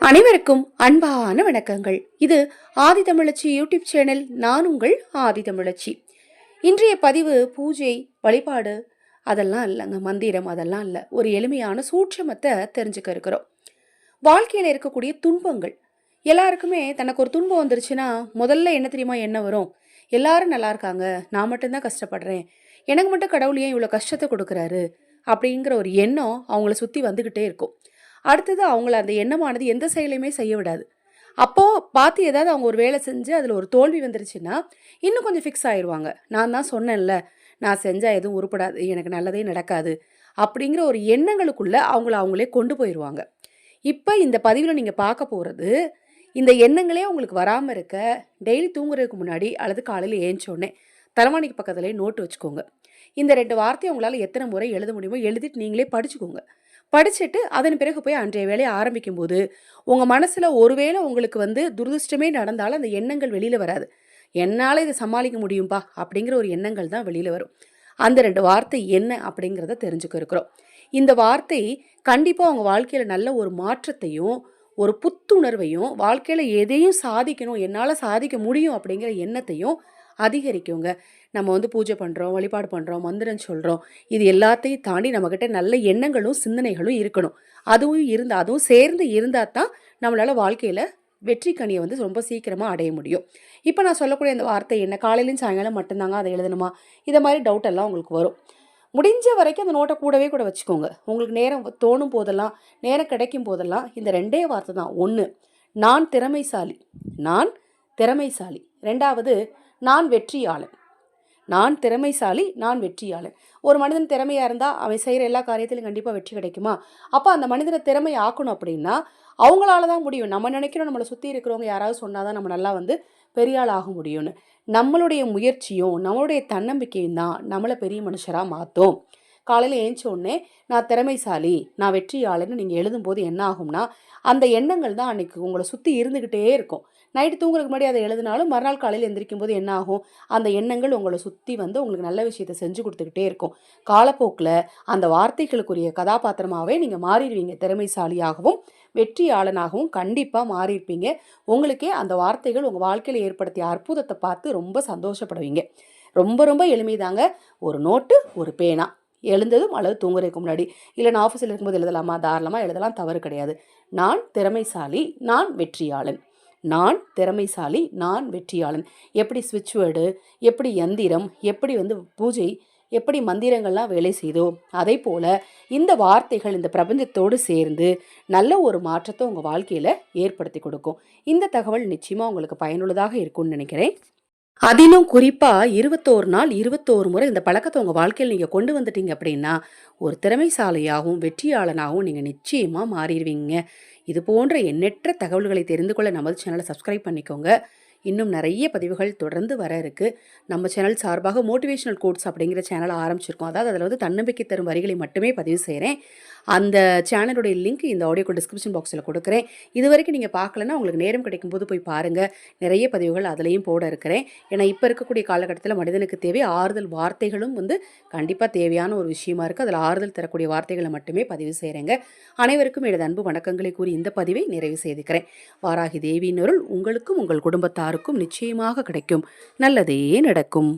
அனைவருக்கும் அன்பான வணக்கங்கள். இது ஆதி தமிழச்சி யூடியூப் சேனல் நான் உங்கள் ஆதி தமிழச்சி இன்றைய பதிவு பூஜை வழிபாடு அதெல்லாம் இல்லைங்க மந்திரம் அதெல்லாம் இல்லை. ஒரு எளிமையான சூட்சமத்தை தெரிஞ்சுக்க இருக்கிறோம். வாழ்க்கையில் இருக்கக்கூடிய துன்பங்கள். எல்லாருக்குமே தனக்கு ஒரு துன்பம் வந்துருச்சுன்னா முதல்ல என்ன தெரியுமா என்ன வரும்? எல்லாரும் நல்லா இருக்காங்க நான் மட்டும்தான் கஷ்டப்படுறேன். எனக்கு மட்டும் கடவுள் ஏன் இவ்வளோ கஷ்டத்தை கொடுக்குறாரு? அப்படிங்கிற ஒரு எண்ணம் அவங்கள சுற்றி வந்துக்கிட்டே இருக்கும். அடுத்தது அவங்கள அந்த எண்ணமானது எந்த செயலையுமே செய்ய விடாது. அப்போது பார்த்து ஏதாவது அவங்க ஒரு வேலை செஞ்சு அதில் ஒரு தோல்வி வந்துருச்சுன்னா இன்னும் கொஞ்சம் ஃபிக்ஸ் ஆயிடுவாங்க நான் தான் சொன்னேன்ல நான் செஞ்சால் எதுவும் உருப்படாது எனக்கு நல்லதே நடக்காது அப்படிங்கிற ஒரு எண்ணங்களுக்குள்ளே அவங்கள அவங்களே கொண்டு போயிடுவாங்க இப்போ இந்த பதிவில் நீங்கள் பார்க்க போகிறது இந்த எண்ணங்களே உங்களுக்கு வராமல் இருக்க டெய்லி தூங்குறதுக்கு முன்னாடி அல்லது காலையில் ஏஞ்சோடனே தலைவாணிக்கு பக்கத்துலேயே நோட்டு வச்சுக்கோங்க. இந்த ரெண்டு வார்த்தையை உங்களால் எத்தனை முறை எழுத முடியுமோ எழுதிட்டு நீங்களே படிச்சுக்கோங்க. படிச்சுட்டு அதன் பிறகு போய் அன்றைய வேலையை ஆரம்பிக்கும் போது உங்கள் மனசில் ஒருவேளை உங்களுக்கு வந்து துரதிருஷ்டமே நடந்தாலும் அந்த எண்ணங்கள் வெளியில் வராது. என்னால் இதை சமாளிக்க முடியும்பா? அப்படிங்கிற ஒரு எண்ணங்கள் தான் வெளியில் வரும். அந்த ரெண்டு வார்த்தை என்ன அப்படிங்கிறத தெரிஞ்சுக்க இருக்கிறோம். இந்த வார்த்தை கண்டிப்பாக உங்கள் வாழ்க்கையில் நல்ல ஒரு மாற்றத்தையும் ஒரு புத்துணர்வையும் வாழ்க்கையில் எதையும் சாதிக்கணும் என்னால் சாதிக்க முடியும் அப்படிங்கிற எண்ணத்தையும் அதிகரிக்குங்க. நம்ம வந்து பூஜை பண்ணுறோம் வழிபாடு பண்ணுறோம் மந்திரம் சொல்கிறோம் இது எல்லாத்தையும் தாண்டி நம்மக்கிட்ட நல்ல எண்ணங்களும் சிந்தனைகளும் இருக்கணும். அதுவும் இருந்தால் அதுவும் சேர்ந்து இருந்தால் தான் நம்மளால் வாழ்க்கையில் வெற்றி கனியை வந்து ரொம்ப சீக்கிரமாக அடைய முடியும். இப்போ நான் சொல்லக்கூடிய அந்த வார்த்தை என்ன? காலையிலையும் சாயங்காலம் மட்டும்தாங்க அதை எழுதணுமா? இதை மாதிரி டவுட் எல்லாம் உங்களுக்கு வரும். முடிஞ்ச வரைக்கும் அந்த நோட்டை கூடவே கூட வச்சுக்கோங்க. உங்களுக்கு நேரம் தோணும் போதெல்லாம் நேரம் கிடைக்கும் போதெல்லாம் இந்த ரெண்டே வார்த்தை தான். ஒன்று நான் திறமைசாலி. நான் திறமைசாலி. ரெண்டாவது நான் வெற்றியாளன். நான் திறமைசாலி நான் வெற்றியாளன். ஒரு மனிதன் திறமையாக இருந்தால் அவன் செய்கிற எல்லா காரியத்திலும் கண்டிப்பாக வெற்றி கிடைக்குமா? அப்போ அந்த மனிதனை திறமை ஆக்கணும் அப்படின்னா அவங்களால தான் முடியும். நம்ம நினைக்கிறோம் நம்மளை சுற்றி இருக்கிறவங்க யாராவது சொன்னால் தான் நம்ம நல்லா வந்து பெரியாளாக ஆக முடியும்னு. நம்மளுடைய முயற்சியும் நம்மளுடைய தன்னம்பிக்கையும் தான் நம்மளை பெரிய மனுஷராக மாற்றும் காலையில் ஏஞ்ச உடனே நான் திறமைசாலி நான் வெற்றியாளன்னு நீங்கள் எழுதும்போது என்ன ஆகும்னா அந்த எண்ணங்கள் தான் அன்றைக்கி உங்களை சுற்றி இருந்துக்கிட்டே இருக்கும். நைட்டு தூங்குறதுக்கு முன்னாடி அதை எழுதினாலும் மறுநாள் காலையில் எந்திரிக்கும் போது என்ன ஆகும்? அந்த எண்ணங்கள் உங்களை சுற்றி வந்து உங்களுக்கு நல்ல விஷயத்தை செஞ்சு கொடுத்துக்கிட்டே இருக்கும். காலப்போக்கில் அந்த வார்த்தைகளுக்குரிய கதாபாத்திரமாகவே நீங்கள் மாறிடுவீங்க. திறமைசாலியாகவும் வெற்றியாளனாகவும் கண்டிப்பாக மாறியிருப்பீங்க. உங்களுக்கே அந்த வார்த்தைகள் உங்கள் வாழ்க்கையில் ஏற்படுத்திய அற்புதத்தை பார்த்து ரொம்ப சந்தோஷப்படுவீங்க. ரொம்ப ரொம்ப எளிமைதாங்க. ஒரு நோட்டு ஒரு பேனா. எழுந்ததும் அல்லது தூங்குறதுக்கு முன்னாடி. இல்லை நான் ஆஃபீஸில் இருக்கும்போது எழுதலாமா? தாராளமாக எழுதலாம் தவறு கிடையாது. நான் திறமைசாலி நான் வெற்றியாளன். நான் திறமைசாலி நான் வெற்றியாளன். எப்படி ஸ்விட்ச் வேர்டு எப்படி எந்திரம் எப்படி வந்து பூஜை எப்படி மந்திரங்கள்லாம் வேலை செய்தோ அதே போல் இந்த வார்த்தைகள் இந்த பிரபஞ்சத்தோடு சேர்ந்து நல்ல ஒரு மாற்றத்தை உங்கள் வாழ்க்கையில் ஏற்படுத்தி கொடுக்கும். இந்த தகவல் நிச்சயமாக உங்களுக்கு பயனுள்ளதாக இருக்கும்னு நினைக்கிறேன். அதிலும் குறிப்பாக இருபத்தோரு நாள் இருபத்தோரு முறை இந்த பழக்கத்தை உங்கள் வாழ்க்கையில் நீங்கள் கொண்டு வந்துட்டீங்க அப்படின்னா ஒரு திறமைசாலியாகவும் வெற்றியாளனாகவும் நீங்கள் நிச்சயமாக மாறிடுவீங்க. இது போன்ற எண்ணற்ற தகவல்களை தெரிந்து கொள்ள நமது சேனலை சப்ஸ்கிரைப் பண்ணிக்கோங்க. இன்னும் நிறைய பதிவுகள் தொடர்ந்து வர இருக்குது நம்ம சேனல் சார்பாக மோட்டிவேஷனல் கோட்ஸ் அப்படிங்கிற சேனலை ஆரம்பிச்சிருக்கோம். அதாவது அதில் வந்து தன்னம்பிக்கை தரும் வரிகளை மட்டுமே பதிவு செய்கிறேன் அந்த சேனலுடைய லிங்க் இந்த ஆடியோக்கு டிஸ்கிரிப்ஷன் பாக்ஸில் கொடுக்குறேன். இது வரைக்கும் நீங்கள் பார்க்கலன்னா உங்களுக்கு நேரம் கிடைக்கும் போது போய் பாருங்கள் நிறைய பதிவுகள் அதுலேயும் போட இருக்கிறேன். ஏன்னா இப்போ இருக்கக்கூடிய காலகட்டத்தில் மனிதனுக்கு தேவை ஆறுதல் வார்த்தைகளும் வந்து கண்டிப்பாக தேவையான ஒரு விஷயமா இருக்குது அதில் ஆறுதல் தரக்கூடிய வார்த்தைகளை மட்டுமே பதிவு செய்கிறேங்க அனைவருக்கும் எனது அன்பு வணக்கங்களை கூறி இந்த பதிவை நிறைவு செய்துக்கிறேன். வாராகி தேவியினருள் உங்களுக்கும் உங்கள் குடும்பத்தார் எல்லாருக்கும் நிச்சயமாக கிடைக்கும். நல்லதே நடக்கும்.